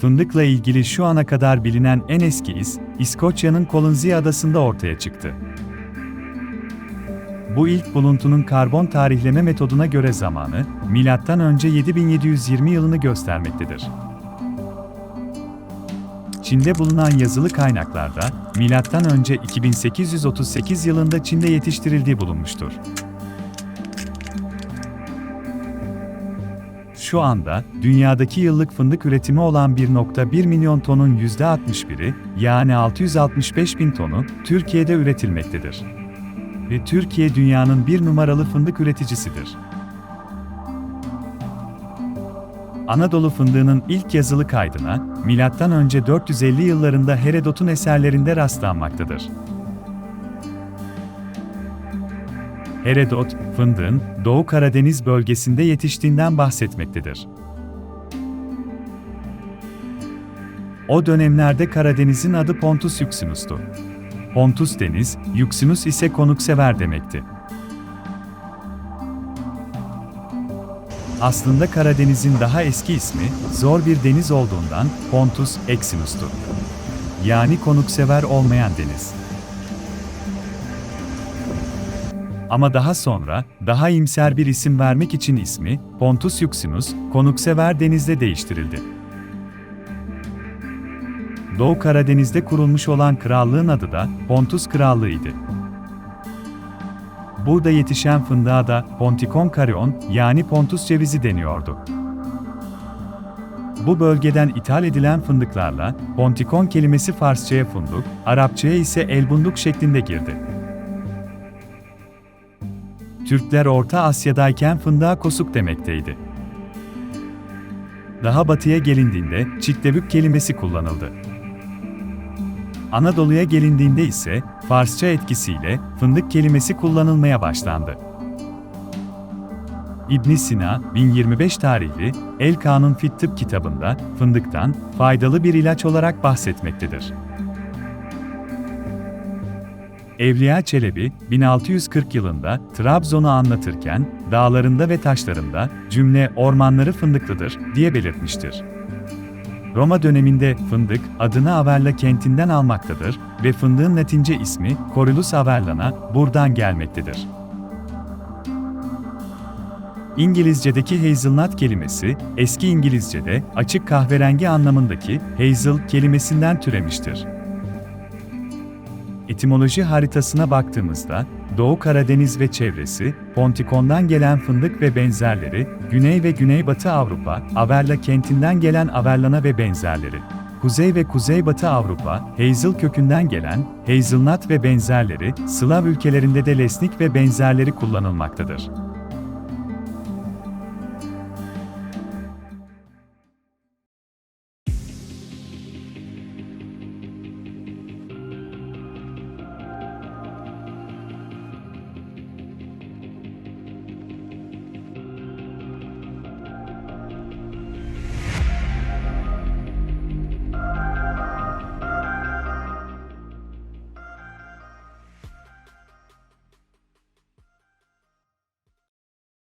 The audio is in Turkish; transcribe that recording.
fındıkla ilgili şu ana kadar bilinen en eski iz, İskoçya'nın Colonsay adasında ortaya çıktı. Bu ilk buluntunun karbon tarihleme metoduna göre zamanı, M.Ö. 7720 yılını göstermektedir. Çin'de bulunan yazılı kaynaklarda, M.Ö. 2838 yılında Çin'de yetiştirildiği bulunmuştur. Şu anda, dünyadaki yıllık fındık üretimi olan 1.1 milyon tonun %61'i, yani 665 bin tonu, Türkiye'de üretilmektedir. Ve Türkiye dünyanın bir numaralı fındık üreticisidir. Anadolu fındığının ilk yazılı kaydına, M.Ö. 450 yıllarında Herodot'un eserlerinde rastlanmaktadır. Herodot, fındığın Doğu Karadeniz bölgesinde yetiştiğinden bahsetmektedir. O dönemlerde Karadeniz'in adı Pontus Yuxinus'tu. Pontus deniz, Yuxinus ise konuksever demekti. Aslında Karadeniz'in daha eski ismi, zor bir deniz olduğundan Pontus Exinus'tu. Yani konuksever olmayan deniz. Ama daha sonra, daha imser bir isim vermek için ismi, Pontus Yuxinus, konuksever denizde değiştirildi. Doğu Karadeniz'de kurulmuş olan krallığın adı da Pontus Krallığı'ydı. Burada yetişen fındığa da Pontikon Karion yani Pontus cevizi deniyordu. Bu bölgeden ithal edilen fındıklarla Pontikon kelimesi Farsçaya funduk, Arapçaya ise elbunduk şeklinde girdi. Türkler Orta Asya'dayken fındığa kosuk demekteydi. Daha batıya gelindiğinde çitlebük kelimesi kullanıldı. Anadolu'ya gelindiğinde ise Farsça etkisiyle fındık kelimesi kullanılmaya başlandı. İbn Sina, 1025 tarihli El Kanun Fit Tıp kitabında fındıktan faydalı bir ilaç olarak bahsetmektedir. Evliya Çelebi, 1640 yılında Trabzon'u anlatırken, dağlarında ve taşlarında cümle ormanları fındıklıdır diye belirtmiştir. Roma döneminde fındık adını Averla kentinden almaktadır ve fındığın Latince ismi Corylus averlana buradan gelmektedir. İngilizce'deki hazelnut kelimesi, eski İngilizce'de açık kahverengi anlamındaki hazel kelimesinden türemiştir. Etimoloji haritasına baktığımızda, Doğu Karadeniz ve çevresi, Pontikon'dan gelen fındık ve benzerleri, Güney ve Güneybatı Avrupa, Averla kentinden gelen Averlana ve benzerleri, Kuzey ve Kuzeybatı Avrupa, Hazel kökünden gelen, Hazelnut ve benzerleri, Slav ülkelerinde de lesnik ve benzerleri kullanılmaktadır.